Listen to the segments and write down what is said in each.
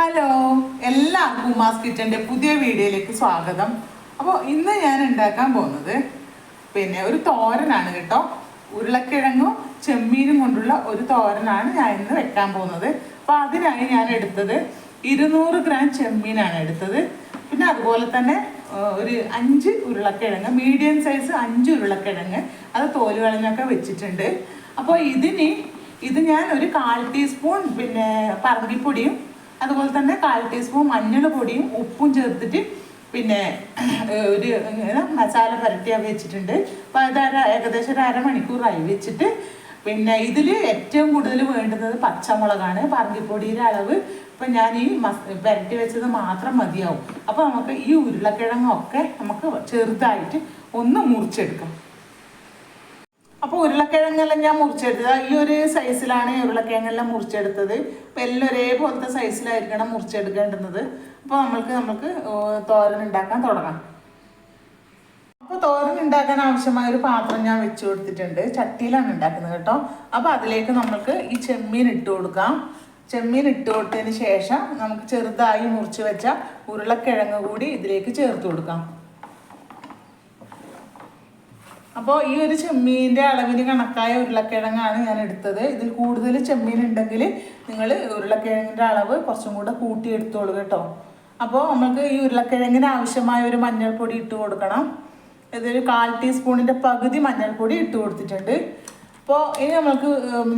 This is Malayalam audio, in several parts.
ഹലോ എല്ലാവർക്കും ഉമാസ് കിച്ചന്റെ പുതിയ വീഡിയോയിലേക്ക് സ്വാഗതം. അപ്പോൾ ഇന്ന് ഞാൻ ഉണ്ടാക്കാൻ പോകുന്നത് പിന്നെ ഒരു തോരനാണ് കേട്ടോ. ഉരുളക്കിഴങ്ങും ചെമ്മീനും കൊണ്ടുള്ള ഒരു തോരനാണ് ഞാൻ ഇന്ന് വെക്കാൻ പോകുന്നത്. അപ്പോൾ അതിനായി ഞാൻ എടുത്തത് ഇരുന്നൂറ് ഗ്രാം ചെമ്മീനാണ് എടുത്തത്. പിന്നെ അതുപോലെ തന്നെ ഒരു അഞ്ച് ഉരുളക്കിഴങ്ങ് മീഡിയം സൈസ് അഞ്ച് ഉരുളക്കിഴങ്ങ് അത് തോൽ കളഞ്ഞൊക്കെ വെച്ചിട്ടുണ്ട്. അപ്പോൾ ഇതിന് ഇത് ഞാൻ ഒരു കാൽ ടീസ്പൂൺ പിന്നെ പറങ്കിപ്പൊടിയും അതുപോലെ തന്നെ കാൽ ടീസ്പൂൺ മഞ്ഞൾ പൊടിയും ഉപ്പും ചേർത്തിട്ട് പിന്നെ ഒരു മസാല പുരട്ടിയാ വെച്ചിട്ടുണ്ട്. അപ്പോൾ അത് അര ഏകദേശം ഒരു അരമണിക്കൂറായി വെച്ചിട്ട് പിന്നെ ഇതിൽ ഏറ്റവും കൂടുതൽ വേണ്ടുന്നത് പച്ചമുളകാണ്. പറങ്കിപ്പൊടിയുടെ അളവ് ഇപ്പം ഞാൻ ഈ മസ് പുരട്ടി വെച്ചത് മാത്രം മതിയാവും. അപ്പോൾ നമുക്ക് ഈ ഉരുളക്കിഴങ്ങൊക്കെ നമുക്ക് ചെറുതായിട്ട് ഒന്ന് മുറിച്ചെടുക്കാം. അപ്പോൾ ഉരുളക്കിഴങ്ങെല്ലാം ഞാൻ മുറിച്ചെടുത്തത്. ഈ ഒരു സൈസിലാണ് ഉരുളക്കിഴങ്ങെല്ലാം മുറിച്ചെടുത്തത്. അപ്പോൾ എല്ലാം ഒരേപോലത്തെ സൈസിലായിരിക്കണം മുറിച്ചെടുക്കേണ്ടുന്നത്. അപ്പോൾ നമ്മൾക്ക് നമുക്ക് തോരൻ ഉണ്ടാക്കാൻ തുടങ്ങാം. അപ്പോൾ തോരൻ ഉണ്ടാക്കാൻ ആവശ്യമായ ഒരു പാത്രം ഞാൻ വെച്ച് കൊടുത്തിട്ടുണ്ട്. ചട്ടിയിലാണ് ഉണ്ടാക്കുന്നത് കേട്ടോ. അപ്പോൾ അതിലേക്ക് നമുക്ക് ഈ ചെമ്മീൻ ഇട്ട് കൊടുക്കാം. ചെമ്മീൻ ഇട്ട് കൊടുത്തതിന് ശേഷം നമുക്ക് ചെറുതായി മുറിച്ച് വെച്ച ഉരുളക്കിഴങ്ങ് കൂടി ഇതിലേക്ക് ചേർത്ത് കൊടുക്കാം. അപ്പോൾ ഈ ഒരു ചെമ്മീന്റെ അളവിന് കണക്കായ ഉരുളക്കിഴങ്ങാണ് ഞാൻ എടുത്തത്. ഇതിൽ കൂടുതൽ ചെമ്മീൻ ഉണ്ടെങ്കിൽ നിങ്ങൾ ഉരുളക്കിഴങ്ങിന്റെ അളവ് കുറച്ചും കൂടെ കൂട്ടി എടുത്തോളൂ കേട്ടോ. അപ്പോൾ നമുക്ക് ഈ ഉരുളക്കിഴങ്ങിന് ആവശ്യമായ ഒരു മഞ്ഞൾപ്പൊടി ഇട്ട് കൊടുക്കണം. ഇതൊരു കാൽ ടീസ്പൂണിന്റെ പകുതി മഞ്ഞൾപ്പൊടി ഇട്ട് കൊടുത്തിട്ടുണ്ട്. അപ്പോൾ ഇനി നമുക്ക്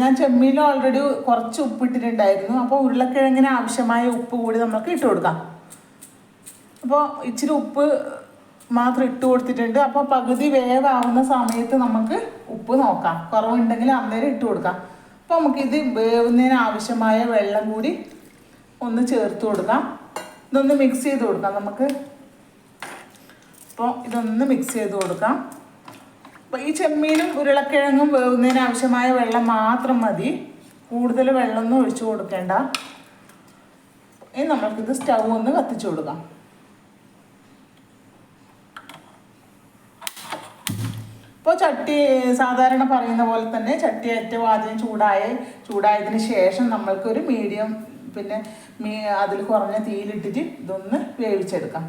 ഞാൻ ചെമ്മീനിൽ ഓൾറെഡി കുറച്ച് ഉപ്പ് ഇട്ടിട്ടുണ്ടായിരുന്നു. അപ്പോൾ ഉരുളക്കിഴങ്ങിന് ആവശ്യമായ ഉപ്പ് കൂടി നമുക്ക് ഇട്ട് കൊടുക്കാം. അപ്പോൾ ഇച്ചിരി ഉപ്പ് മാത്രം ഇട്ട് കൊടുത്തിട്ടുണ്ട്. അപ്പോൾ പകുതി വേവാവുന്ന സമയത്ത് നമുക്ക് ഉപ്പ് നോക്കാം. കുറവുണ്ടെങ്കിൽ അന്നേരം ഇട്ട് കൊടുക്കാം. നമുക്ക് ഇത് വേവുന്നതിന് ആവശ്യമായ വെള്ളം കൂടി ഒന്ന് ചേർത്ത് കൊടുക്കാം. ഇതൊന്ന് മിക്സ് ചെയ്ത് കൊടുക്കാം നമുക്ക്. അപ്പോൾ ഇതൊന്ന് മിക്സ് ചെയ്ത് കൊടുക്കാം. അപ്പോൾ ഈ ചെമ്മീനും ഉരുളക്കിഴങ്ങും വേവുന്നതിന് ആവശ്യമായ വെള്ളം മാത്രം മതി. കൂടുതൽ വെള്ളമൊന്നും ഒഴിച്ചു കൊടുക്കേണ്ട. ഇനി നമുക്കിത് സ്റ്റൗ ഒന്ന് കത്തിച്ചു കൊടുക്കാം. ഇപ്പോൾ ചട്ടി സാധാരണ പറയുന്ന പോലെ തന്നെ ചട്ടി ഏറ്റവും ആദ്യം ചൂടായി ചൂടായതിന് ശേഷം നമ്മൾക്കൊരു മീഡിയം പിന്നെ മീ അതിൽ കുറഞ്ഞ തീയിലിട്ടിട്ട് ഇതൊന്ന് വേവിച്ചെടുക്കാം.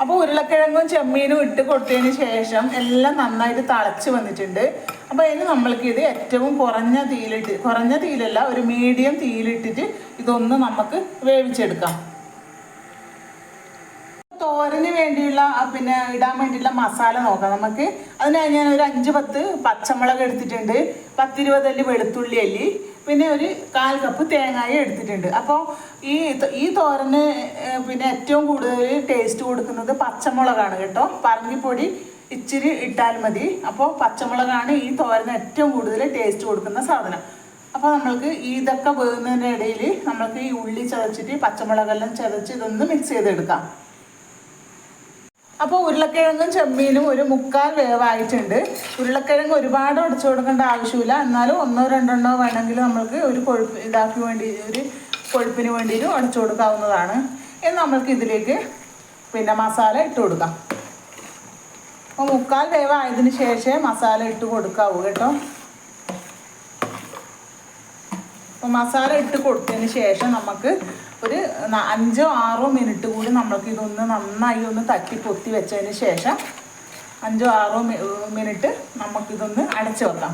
അപ്പോൾ ഉരുളക്കിഴങ്ങും ചെമ്മീനും ഇട്ട് കൊടുത്തതിന് ശേഷം എല്ലാം നന്നായിട്ട് തിളച്ച് വന്നിട്ടുണ്ട്. അപ്പോൾ ഇനി നമ്മൾക്ക് ഏറ്റവും കുറഞ്ഞ തീയിലിട്ട് കുറഞ്ഞ തീയിലല്ല ഒരു മീഡിയം തീയിലിട്ടിട്ട് ഇതൊന്ന് നമുക്ക് വേവിച്ചെടുക്കാം. തോരന് വേണ്ടിയുള്ള പിന്നെ ഇടാൻ വേണ്ടിയുള്ള മസാല നോക്കാം. നമുക്ക് അതിനായി ഞാൻ ഒരു അഞ്ച് പത്ത് പച്ചമുളക് എടുത്തിട്ടുണ്ട്. പത്തിരുപത് അല്ലി വെളുത്തുള്ളി അല്ലി. പിന്നെ ഒരു കാൽ കപ്പ് തേങ്ങായും എടുത്തിട്ടുണ്ട്. അപ്പോൾ ഈ ഈ തോരന് പിന്നെ ഏറ്റവും കൂടുതൽ ടേസ്റ്റ് കൊടുക്കുന്നത് പച്ചമുളകാണ് കേട്ടോ. പറങ്കിപ്പൊടി ഇച്ചിരി ഇട്ടാൽ മതി. അപ്പോൾ പച്ചമുളകാണ് ഈ തോരന് ഏറ്റവും കൂടുതൽ ടേസ്റ്റ് കൊടുക്കുന്ന സാധനം. അപ്പോൾ നമ്മൾക്ക് ഇതൊക്കെ വേകുന്നതിന്റെ ഇടയിൽ നമ്മൾക്ക് ഈ ഉള്ളി ചതച്ചിട്ട് പച്ചമുളകെല്ലാം ചതച്ച് ഇതൊന്ന് മിക്സ് ചെയ്തെടുക്കാം. അപ്പോൾ ഉരുളക്കിഴങ്ങും ചെമ്മീനും ഒരു മുക്കാൽ വേവായിട്ടുണ്ട്. ഉരുളക്കിഴങ്ങ് ഒരുപാട് ഉടച്ചു കൊടുക്കേണ്ട ആവശ്യമില്ല. എന്നാലും ഒന്നോ രണ്ടെണ്ണോ വേണമെങ്കിൽ നമ്മൾക്ക് ഒരു കൊഴുപ്പ് ഇതാക്കി വേണ്ടി ഒരു കൊഴുപ്പിന് വേണ്ടിയിട്ട് ഉടച്ചു കൊടുക്കാവുന്നതാണ് ഇനി നമ്മൾക്ക് ഇതിലേക്ക് പിന്നെ മസാല ഇട്ട് കൊടുക്കാം. അപ്പോൾ മുക്കാൽ വേവായതിന് ശേഷമേ മസാല ഇട്ട് കൊടുക്കാവൂ കേട്ടോ. അപ്പോൾ മസാല ഇട്ട് കൊടുത്തതിന് ശേഷം നമുക്ക് ഒരു അഞ്ചോ ആറോ മിനിറ്റ് കൂടി നമ്മൾക്ക് ഇതൊന്ന് നന്നായി ഒന്ന് തട്ടി പൊത്തി വെച്ചതിന് ശേഷം അഞ്ചോ ആറോ മിനിറ്റ് നമുക്കിതൊന്ന് അടച്ചു വെക്കാം.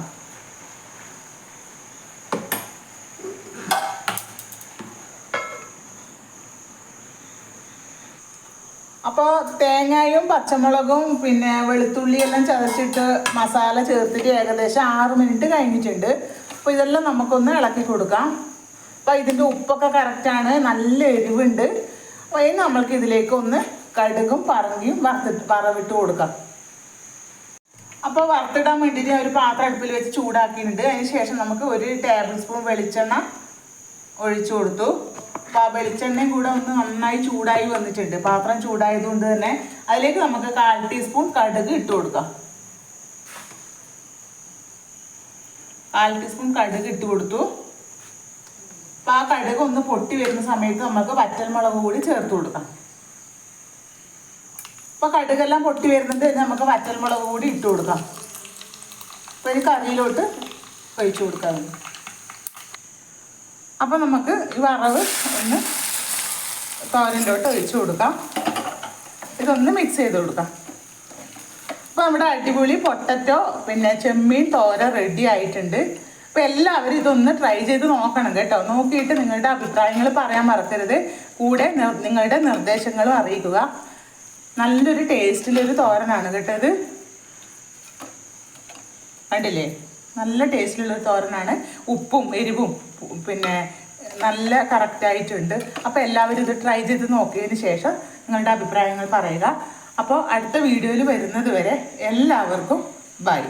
അപ്പോൾ തേങ്ങയും പച്ചമുളകും പിന്നെ വെളുത്തുള്ളിയെല്ലാം ചതച്ചിട്ട് മസാല ചേർത്തിട്ട് ഏകദേശം ആറ് മിനിറ്റ് കഴിഞ്ഞിട്ടുണ്ട്. അപ്പോൾ ഇതെല്ലാം നമുക്കൊന്ന് ഇളക്കി കൊടുക്കാം. അപ്പോൾ ഇതിന്റെ ഉപ്പൊക്കെ കറക്റ്റാണ് നല്ല എരിവുണ്ട്. അപ്പോൾ ഇനി നമ്മൾക്ക് ഇതിലേക്ക് ഒന്ന് കടുകും പറങ്കിയും വറുത്തിട്ട് വറവിട്ട് കൊടുക്കാം. അപ്പോൾ വറുത്തിടാൻ വേണ്ടിയിട്ട് ഞാൻ ഒരു പാത്രം അടുപ്പിൽ വെച്ച് ചൂടാക്കിയിട്ടുണ്ട്. അതിന് ശേഷം നമുക്ക് ഒരു ടേബിൾ സ്പൂൺ വെളിച്ചെണ്ണ ഒഴിച്ചു കൊടുത്തു. അപ്പോൾ ആ വെളിച്ചെണ്ണയും കൂടെ ഒന്ന് നന്നായി ചൂടായി വന്നിട്ടുണ്ട്. പാത്രം ചൂടായതുകൊണ്ട് തന്നെ അതിലേക്ക് നമുക്ക് കാൽ ടീസ്പൂൺ കടുക് ഇട്ട് കൊടുക്കാം. കാൽ ടീസ്പൂൺ കടുക് ഇട്ട് കൊടുത്തു. അപ്പോൾ ആ കടുക് ഒന്ന് പൊട്ടി വരുന്ന സമയത്ത് നമുക്ക് വറ്റൽമുളക് കൂടി ചേർത്ത് കൊടുക്കാം. അപ്പോൾ കടുകെല്ലാം പൊട്ടി വരുന്നത് നമുക്ക് വറ്റൽമുളക് കൂടി ഇട്ട് കൊടുക്കാം. അപ്പോൾ ഒരു കറിയിലോട്ട് ഒഴിച്ചു കൊടുക്കാം. അപ്പോൾ നമുക്ക് ഈ വറവ് ഒന്ന് തോരനിലോട്ട് ഒഴിച്ചു കൊടുക്കാം. ഇതൊന്ന് മിക്സ് ചെയ്ത് കൊടുക്കാം. അപ്പോൾ നമ്മുടെ അടിപൊളി പൊട്ടറ്റോ പിന്നെ ചെമ്മീൻ തോര റെഡി ആയിട്ടുണ്ട്. അപ്പോൾ എല്ലാവരും ഇതൊന്ന് ട്രൈ ചെയ്ത് നോക്കണം കേട്ടോ. നോക്കിയിട്ട് നിങ്ങളുടെ അഭിപ്രായങ്ങൾ പറയാൻ മറക്കരുത്. കൂടെ നിങ്ങളുടെ നിർദ്ദേശങ്ങളും അറിയിക്കുക. നല്ലൊരു ടേസ്റ്റിലൊരു തോരനാണ് കേട്ടോ ഇത്. കണ്ടില്ലേ? നല്ല ടേസ്റ്റിലുള്ളൊരു തോരനാണ്. ഉപ്പും എരിവും പിന്നെ നല്ല കറക്റ്റായിട്ടുണ്ട് അപ്പോൾ എല്ലാവരും ഇത് ട്രൈ ചെയ്ത് നോക്കിയതിന് ശേഷം നിങ്ങളുടെ അഭിപ്രായങ്ങൾ പറയുക. അപ്പോൾ അടുത്ത വീഡിയോയിൽ വരുന്നത് വരെ എല്ലാവർക്കും ബൈ